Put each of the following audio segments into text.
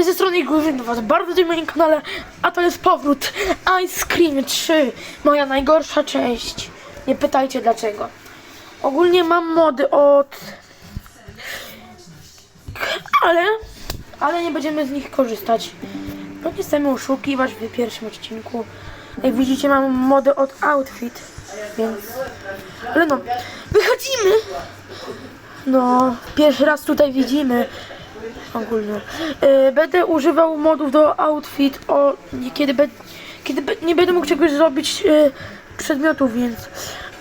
Cześć ze strony witam was bardzo na moim kanale, a to jest powrót Ice Cream 3, moja najgorsza część. Nie pytajcie dlaczego. Ogólnie mam mody od... Ale, ale nie będziemy z nich korzystać. Bo nie chcemy oszukiwać w pierwszym odcinku. Jak widzicie mam mody od Outfit, więc... Ale no, wychodzimy! No, pierwszy raz tutaj widzimy ogólnie. E, będę używał modów do outfit o kiedy, be, kiedy be, nie będę mógł czegoś zrobić e, przedmiotów, więc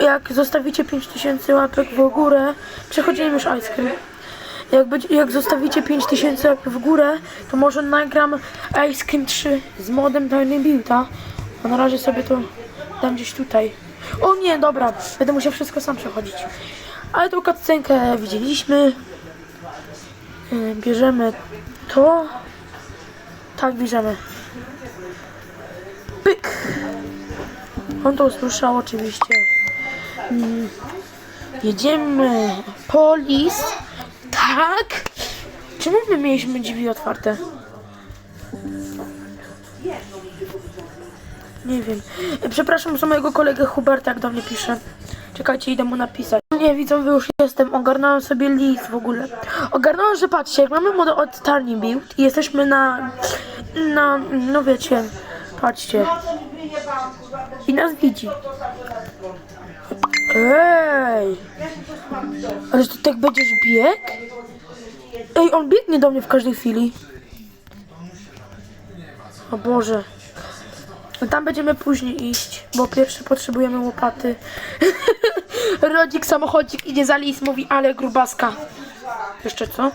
jak zostawicie 5000 łapek w górę, przechodzimy już ice cream. Jak, jak zostawicie 5000 łapek w górę, to może nagram Ice Cream 3 z modem Tiny Builda. A na razie sobie to dam gdzieś tutaj. O nie, dobra, będę musiał wszystko sam przechodzić. Ale tą cutscenkę widzieliśmy. Y, Bierzemy to. Tak, bierzemy. Pyk. On to usłyszał oczywiście. Mm, Jedziemy. Polis. Tak. Czemu my mieliśmy drzwi otwarte? Nie wiem. Przepraszam za mojego kolegę Huberta, jak do mnie pisze. Czekajcie, idę mu napisać. Nie, widzowie, już jestem. Ogarnąłem sobie list w ogóle. Ogarnąłem, że patrzcie, jak mamy modę od Turning Build i jesteśmy na... na... no wiecie. Patrzcie. I nas widzi. Ej! Ale ty tak będziesz bieg? Ej, on biegnie do mnie w każdej chwili. O Boże. No tam będziemy później iść, bo pierwszy potrzebujemy łopaty. Rodzik, samochodzik idzie za lis, mówi, ale grubaska. Jeszcze co?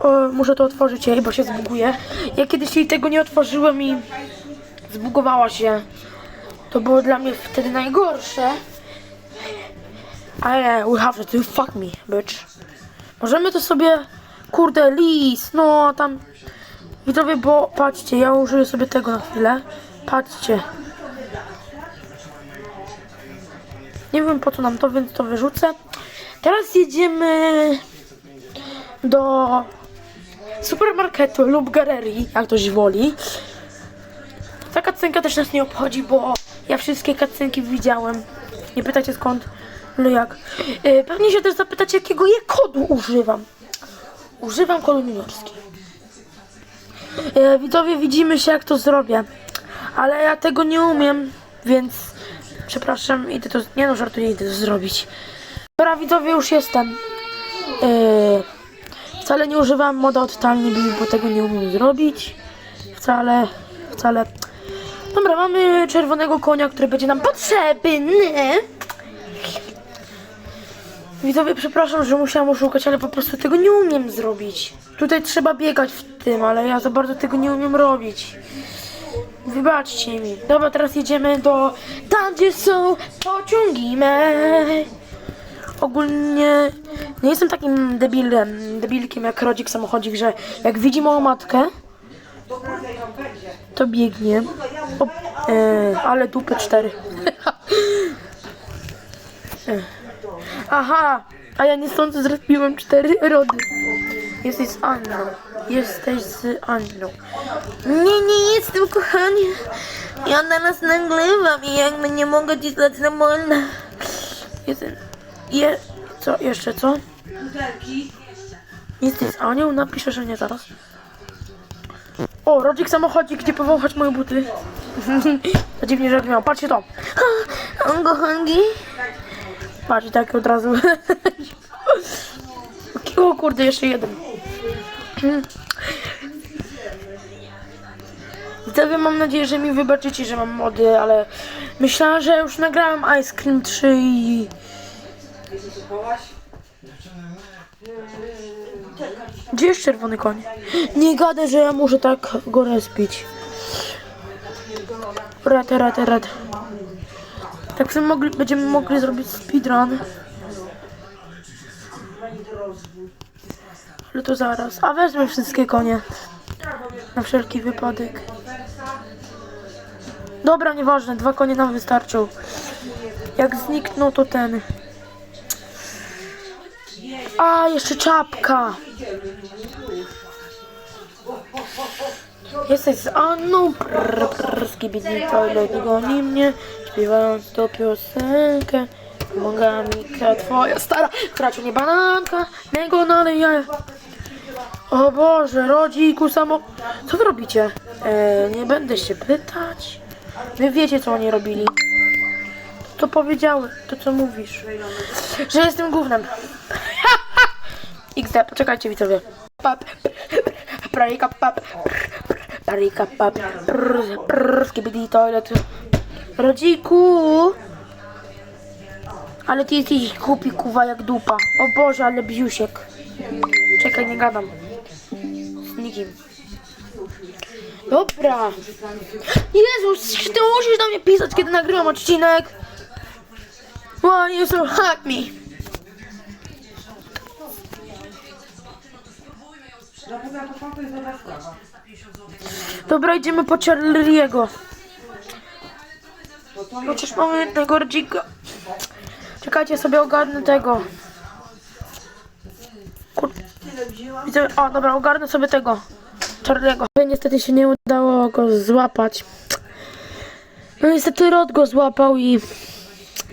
O, muszę to otworzyć jej, bo się zbuguje. Ja kiedyś jej tego nie otworzyłem i zbugowała się. To było dla mnie wtedy najgorsze. Ale we have to fuck me, bitch. Możemy to sobie, kurde, lis, no tam Widzowie, bo patrzcie, ja użyję sobie tego na chwilę. Patrzcie. Nie wiem po co nam to, więc to wyrzucę. Teraz jedziemy do supermarketu lub galerii, jak ktoś woli. Ta kacenka też nas nie obchodzi, bo ja wszystkie kacenki widziałem. Nie pytacie skąd, no jak. Yy, Pewnie się też zapytacie, jakiego je kodu używam. Używam kodu juniorski. E, widzowie, widzimy się jak to zrobię. Ale ja tego nie umiem, więc przepraszam, idę to. Nie no, żartuję, idę to zrobić. Dobra, widzowie, już jestem. E, wcale nie używam moda od bo tego nie umiem zrobić. Wcale, wcale. Dobra, mamy czerwonego konia, który będzie nam potrzebny. Widzowie, przepraszam, że musiałam oszukać, ale po prostu tego nie umiem zrobić. Tutaj trzeba biegać w tym, ale ja za bardzo tego nie umiem robić. Wybaczcie mi. Dobra, teraz jedziemy do tam, gdzie są pociągi me. Ogólnie nie jestem takim debilem, debilkiem jak rodzik samochodzik, że jak widzi moją matkę, to biegnie. O, e, ale dupy cztery. Aha, a ja niestąd zrobiłem cztery rody. Jesteś z Anną. Jesteś z Anną. Nie, nie jestem, kochanie. Ja nas nagrywam i jakby nie mogę ci dać na wolne. Jestem... Je... Co? Jeszcze co? Jesteś Anią? Napiszę, że nie zaraz. O, rodzik samochodzik, gdzie powąchać moje buty. to dziwnie, że miał. Patrzcie to. On kochanki. Patrz, tak od razu. o kurde, jeszcze jeden. Widzowie, mam nadzieję, że mi wybaczycie, że mam mody, ale myślałam, że już nagrałem Ice Cream 3 i... Gdzie jest czerwony koń? Nie gadaj, że ja muszę tak go respić. Red, red, red. Tak sobie mogli, będziemy mogli zrobić speedrun. Ale to zaraz. A wezmę wszystkie konie. Na wszelki wypadek. Dobra, nieważne, dwa konie nam wystarczą. Jak znikną, to ten. A, jeszcze czapka. Jesteś z Anną, skibidi toilet, goni mnie, śpiewając tą piosenkę. Pomaga mi twoja stara, która cię nie bananka, mego naleje. O Boże, rodziku samo... Co wy robicie? E, nie będę się pytać. Wy wiecie, co oni robili. To powiedziały, to co mówisz. Że jestem gównem. XD, poczekajcie widzowie. Pap, pralika, pap, pralika, pap, skibidi toilet. Rodziku! Ale ty jesteś głupi, kuwa, jak dupa. O Boże, ale biusiek. Czekaj, nie gadam. Z nikim. Dobra. Jezus, ty musisz do mnie pisać, kiedy nagrywam odcinek. Why you so hurt me? Dobra, idziemy po Charlie'ego. Chociaż mamy jednego rodzika. Czekajcie, sobie ogarnę tego. Kur... Widzę, o, dobra, ogarnę sobie tego. Charlie'ego. Niestety się nie udało go złapać. No niestety Rod go złapał i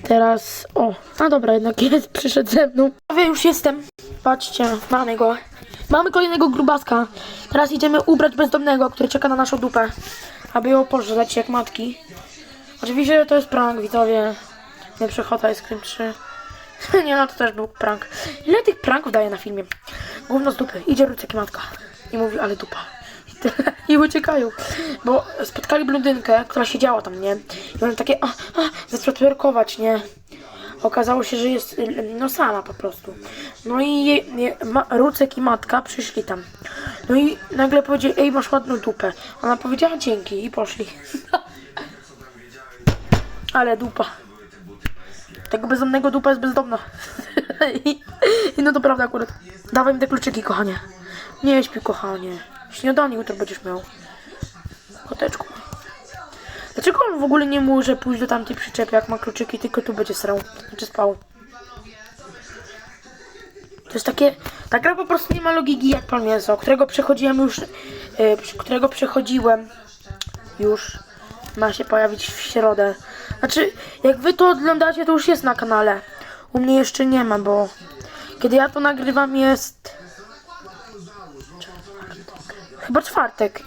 teraz... O, no dobra, jednak jest, przyszedł ze mną. Ja już jestem. Patrzcie, mamy go. Mamy kolejnego grubaska. Teraz idziemy ubrać bezdomnego, który czeka na naszą dupę. Aby ją pożreć jak matki. Oczywiście to jest prank, widzowie. Nie przechota Ice Cream 3. Nie no, to też był prank. Ile tych pranków daje na filmie? Gówno z dupy. Idzie Rucek matka. I mówi, ale dupa. I, uciekają. Bo spotkali blondynkę, która siedziała tam, nie? I one takie, a, a, nie? Okazało się, że jest, y, no sama po prostu. No i jej, je, ma, Rucek i matka przyszli tam. No i nagle powiedzieli, ej, masz ładną dupę. Ona powiedziała dzięki i poszli. Ale dupa. Tego bezdomnego dupa jest bezdomna. I, I no to prawda akurat. Dawaj mi te kluczyki, kochanie. Nie śpi, kochanie. Śniadanie jutro będziesz miał. Koteczku. Dlaczego on w ogóle nie może pójść do tamtej przyczepy, jak ma kluczyki, tylko tu będzie srał. Znaczy spał. To jest takie... Ta gra po prostu nie ma logiki jak pan mięso, którego przechodziłem już... Yy, którego przechodziłem już ma się pojawić w środę. Znaczy, jak wy to oglądacie, to już jest na kanale. U mnie jeszcze nie ma, bo kiedy ja to nagrywam jest... Chyba czwartek.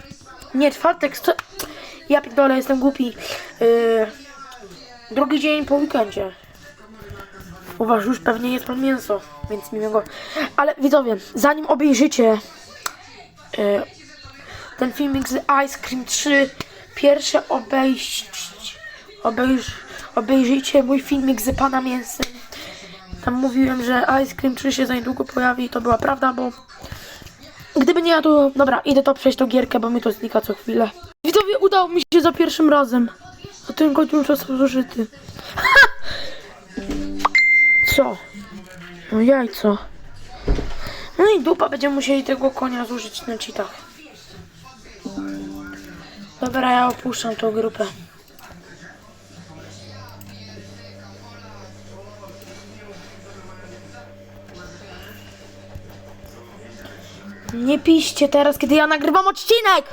Nie, czwartek, co... Ja pierdolę, jestem głupi. Yy, drugi dzień po weekendzie. U was już pewnie jest pan mięso, więc miłego. Ale widzowie, zanim obejrzycie yy, ten filmik z Ice Cream 3, pierwsze obejść, obejrz, obejrzyjcie mój filmik z pana mięsem. Tam mówiłem, że Ice Cream 3 się za niedługo pojawi i to była prawda, bo gdyby nie ja, to dobra, idę to przejść tą gierkę, bo mi to znika co chwilę. Widzowie, udało mi się za pierwszym razem. A ten już został zużyty. Co? No jajco. No i dupa, będziemy musieli tego konia zużyć na cheatach. Dobra, ja opuszczam tą grupę. Nie piszcie teraz, kiedy ja nagrywam odcinek!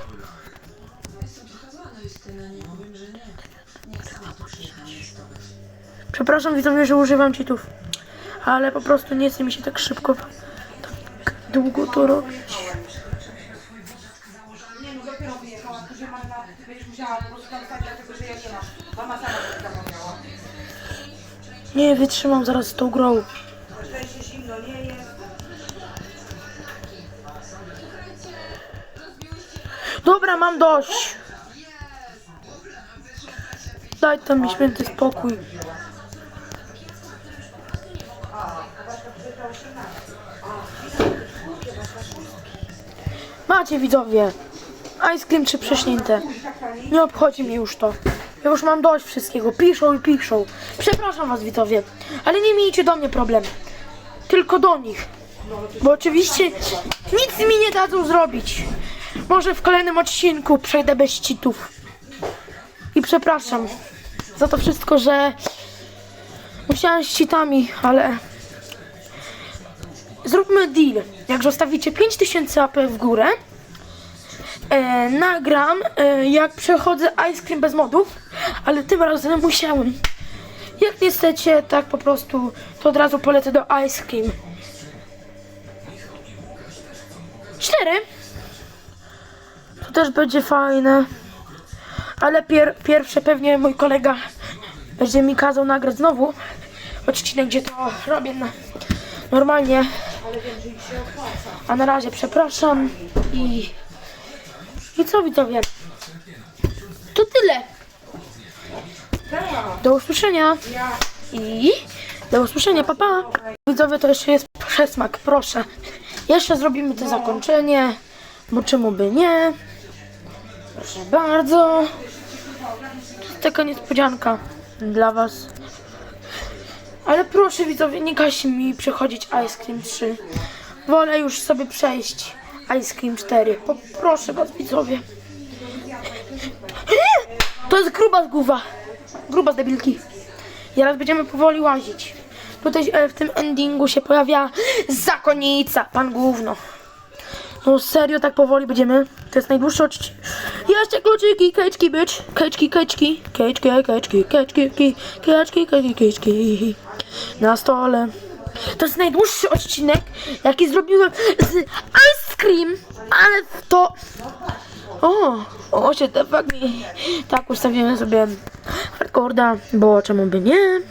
Przepraszam widzowie, że używam cheatów. Ale po prostu nie chce mi się tak szybko, tak długo to robić. Nie no, dopiero wyjechała, że mama Dobra, mam dość. Daj tam mi święty spokój. Macie widzowie. Ice cream czy prześnięte. Nie obchodzi mnie już to. Ja już mam dość wszystkiego. Piszą i piszą. Przepraszam was widzowie. Ale nie miejcie do mnie problem. Tylko do nich. Bo oczywiście nic mi nie dadzą zrobić. Może w kolejnym odcinku przejdę bez cheatów. I przepraszam za to wszystko, że musiałem z cheatami, ale zróbmy deal. Jak zostawicie 5000 AP w górę, e, nagram, e, jak przechodzę Ice Cream bez modów, ale tym razem musiałem. Jak nie chcecie, tak po prostu, to od razu polecę do Ice Cream. Cztery. To też będzie fajne. Ale pier pierwsze pewnie mój kolega będzie mi kazał nagrać znowu odcinek, gdzie to robię na, normalnie. A na razie przepraszam i i co widzowie? To tyle. Do usłyszenia. I do usłyszenia, papa. Pa. Widzowie, to jeszcze jest przesmak, proszę. Jeszcze zrobimy to zakończenie, bo czemu by nie? Proszę bardzo. Taka niespodzianka dla was. Ale proszę widzowie, nie każ mi przechodzić Ice Cream 3. Wolę już sobie przejść Ice Cream 4. Poproszę was widzowie. To jest gruba głowa. Gruba z debilki. Teraz będziemy powoli łazić. Tutaj e, w tym endingu się pojawia zakonnica, pan gówno. No serio, tak powoli będziemy. To jest najdłuższy odcinek. Jeszcze kluczyki, keczki, bitch. Keczki, keczki. Keczki, keczki, keczki, keczki, keczki, keczki. Na stole. To jest najdłuższy odcinek, jaki zrobiłem z Ice Cream, ale to... O, o się te fakt Tak, ustawiłem sobie hardcorda, bo czemu by nie?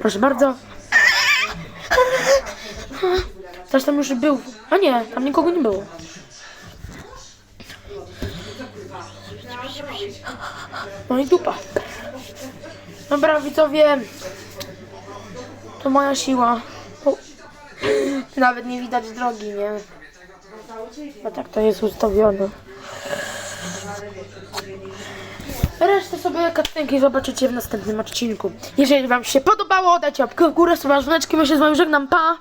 Proszę bardzo. Zresztą już był. A nie, tam nikogo nie było. No i dupa. Dobra, widzowie. To moja siła. O. Nawet nie widać drogi, nie? Bo tak to jest ustawione. Resztę sobie katynki zobaczycie w następnym odcinku. Jeżeli wam się podobało, dajcie łapkę w górę, suba, dzwoneczki, my się z wami żegnam, pa!